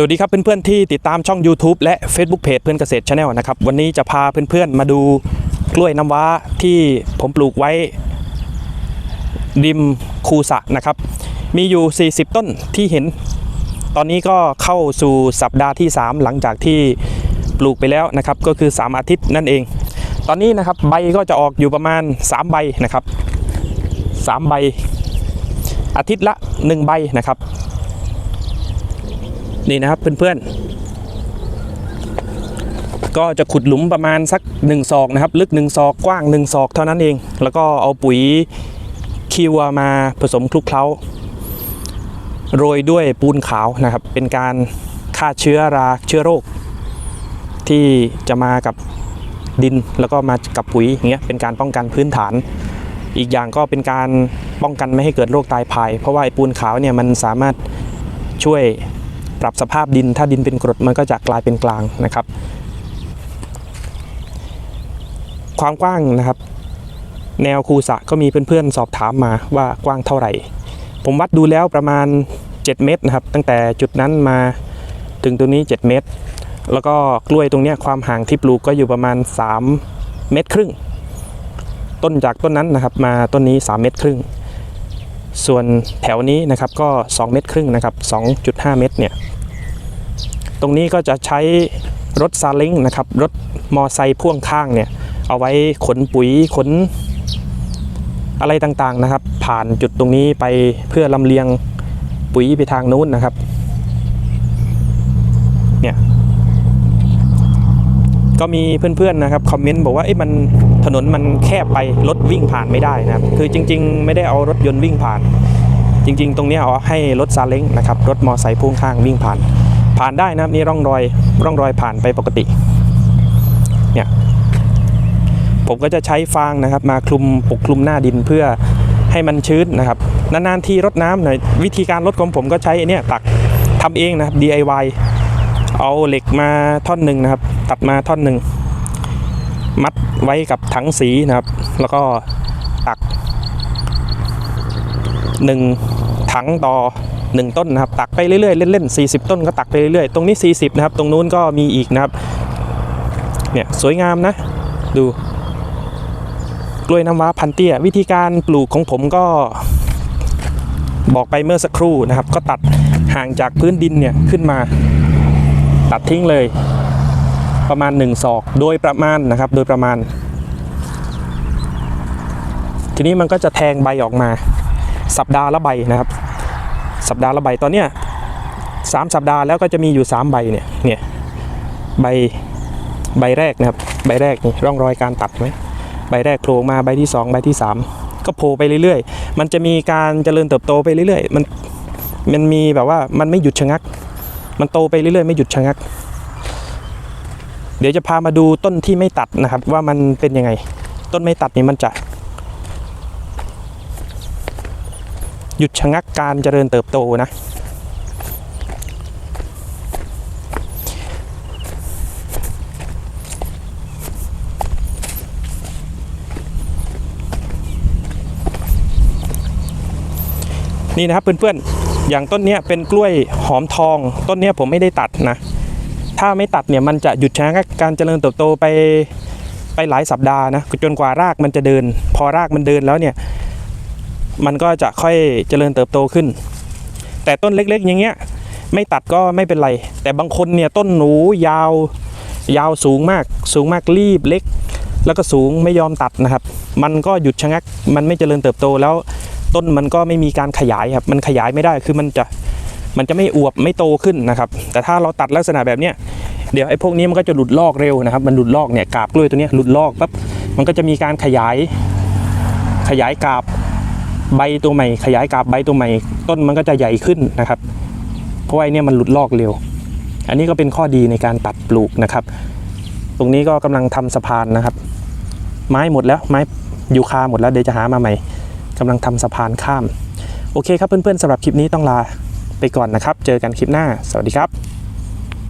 สวัสดีครับเพื่อนๆที่ติดตามช่อง YouTube และ Facebook Page เพื่อนเกษตรชาแนลนะครับ วันนี้จะพาเพื่อนๆมาดูกล้วยน้ำว้าที่ผมปลูกไว้ริมคูสะนะครับ มีอยู่ 40 ต้นที่เห็น ตอนนี้ก็เข้าสู่สัปดาห์ที่ 3 หลังจากที่ปลูกไปแล้วนะครับ ก็คือ 3 อาทิตย์นั่นเอง ตอนนี้นะครับใบก็จะออกอยู่ประมาณ 3 ใบนะครับ 3 ใบ อาทิตย์ละ 1 ใบนะครับ นี่นะครับเพื่อนๆ ก็จะขุดหลุมประมาณสัก1ศอกนะครับ ลึก1ศอกกว้าง1ศอกเท่านั้นเอง แล้วก็เอาปุ๋ยคีวัวมาผสมคลุกเคล้า โรยด้วยปูนขาวนะครับ เป็นการฆ่าเชื้อราเชื้อโรค ที่จะมากับดินแล้วก็มากับปุ๋ยอย่างเงี้ยเป็นการป้องกันพื้นฐาน อีกอย่างก็เป็นการป้องกันไม่ให้เกิดโรคตายพาย เพราะว่าไอ้ปูนขาวเนี่ยมันสามารถช่วย ปรับสภาพดิน ถ้าดินเป็นกรดมันก็จะกลายเป็นกลางนะครับ ความกว้างนะครับ แนวคูสะก็มีเพื่อนๆสอบถามมาว่ากว้างเท่าไหร่ ผมวัดดูแล้วประมาณ 7 เมตรนะครับ ตั้งแต่จุดนั้นมาถึงตรงนี้ 7 เมตร แล้วก็กล้วยตรงนี้ความห่างที่ปลูกก็อยู่ประมาณ 3 เมตรครึ่ง ต้นจากต้นนั้นนะครับ มาต้นนี้ 3 เมตรครึ่ง ส่วนแถวนี้นะครับก็ 2 เมตรครึ่งนะครับ 2.5 เมตรเนี่ย ตรงนี้ก็จะใช้รถซาเล้งนะครับ รถมอไซค์พ่วงข้างเนี่ย เอาไว้ขนปุ๋ยขนอะไรต่างๆนะครับ ผ่านจุดตรงนี้ไปเพื่อลำเลียงปุ๋ยไปทางนู้นนะครับ เนี่ย ก็มีเพื่อนๆนะครับคอมเมนต์บอกว่าเอ๊ะมัน ถนนมันแคบไปรถวิ่งผ่านไม่ได้นะครับ คือจริง ๆ ไม่ได้เอารถยนต์วิ่งผ่าน จริง ๆ ตรงนี้เอาให้รถซาเล้งนะครับรถมอไซค์พ่วงข้างวิ่งผ่าน ผ่านได้นะครับนี่ร่องรอยร่องรอยผ่านไปปกติเนี่ยผมก็จะใช้ฟางนะครับ มาคลุมปกคลุมหน้าดินเพื่อให้มันชื้นนะครับ นานๆทีรดน้ำหน่อยวิธีการรดของผมก็ใช้อ้เนี่ยตักทำเองนะครับ DIY เอาเหล็กมาท่อนหนึ่งนะครับ ตัดมาท่อนหนึ่ง มัดไว้กับถังสีนะครับ แล้วก็ตักหนึ่งถังต่อหนึ่งต้นนะครับ ตักไปเรื่อยๆเล่นๆ40 ต้นก็ตักไปเรื่อยๆ ตรงนี้ 40 นะครับ ตรงนู้นก็มีอีกนะครับ เนี่ยสวยงามนะ ดูกล้วยน้ำว้าพันเตี้ย วิธีการปลูกของผมก็บอกไปเมื่อสักครู่นะครับ ก็ตัดห่างจากพื้นดินเนี่ยขึ้นมาตัดทิ้งเลย ประมาณ 1 ศอก โดยประมาณนะครับโดยประมาณ ทีนี้มันก็จะแทงใบออกมา สัปดาห์ละใบนะครับ สัปดาห์ละใบตอนเนี้ยสามสัปดาห์แล้วก็จะมีอยู่ 3 ใบเนี่ยเนี่ยใบใบแรกนะครับใบแรกนี่ร่องรอยการตัดไหมใบแรกโผล่มาใบที่ 2 ใบที่ 3 ก็โผล่ไปเรื่อยๆ มันจะมีการเจริญเติบโตไปเรื่อยๆ มันมันมีแบบว่ามันไม่หยุดชะงัก มันโตไปเรื่อยๆ ไม่หยุดชะงัก เดี๋ยวจะพามาดูต้นที่ไม่ตัดนะครับ ว่ามันเป็นยังไง ต้นไม่ตัดนี่มันจะหยุดชะงักการเจริญเติบโตนะ นี่นะครับเพื่อนๆ อย่างต้นนี้เป็นกล้วยหอมทอง ต้นนี้ผมไม่ได้ตัดนะ ถ้าไม่ตัดเนี่ยมันจะหยุดชะงักการเจริญเติบโตไปไปหลายสัปดาห์นะจนกว่ารากมันจะเดิน พอรากมันเดินแล้วเนี่ยมันก็จะค่อยเจริญเติบโตขึ้น แต่ต้นเล็กๆ อย่างเงี้ยไม่ตัดก็ไม่เป็นไร แต่บางคนเนี่ยต้นหนูยาวยาวสูงมาก สูงมากรีบเล็ก แล้วก็สูงไม่ยอมตัดนะครับ มันก็หยุดชะงัก มันไม่เจริญเติบโตแล้วต้นมันก็ไม่มีการขยายครับ มันขยายไม่ได้คือมันจะ มันจะไม่อวบไม่โตขึ้นนะครับ แต่ถ้าเราตัดลักษณะแบบเนี้ยเดี๋ยวไอ้พวกนี้มันก็จะหลุดลอกเร็วนะครับ มันหลุดลอกเนี่ยกาบกล้วยตัวนี้หลุดลอกปั๊บมันก็จะมีการขยาย ขยายกาบใบตัวใหม่ ขยายกาบใบตัวใหม่ ต้นมันก็จะใหญ่ขึ้นนะครับ เพราะไอ้นี่มันหลุดลอกเร็ว อันนี้ก็เป็นข้อดีในการตัดปลูกนะครับ ตรงนี้ก็กำลังทำสะพานนะครับ ไม้หมดแล้วไม้ยูคาหมดแล้วเดี๋ยวจะหามาใหม่กำลังทำสะพานข้าม โอเคครับเพื่อนๆสำหรับคลิปนี้ต้องลา ไปก่อนนะครับ เจอกันคลิปหน้า สวัสดีครับ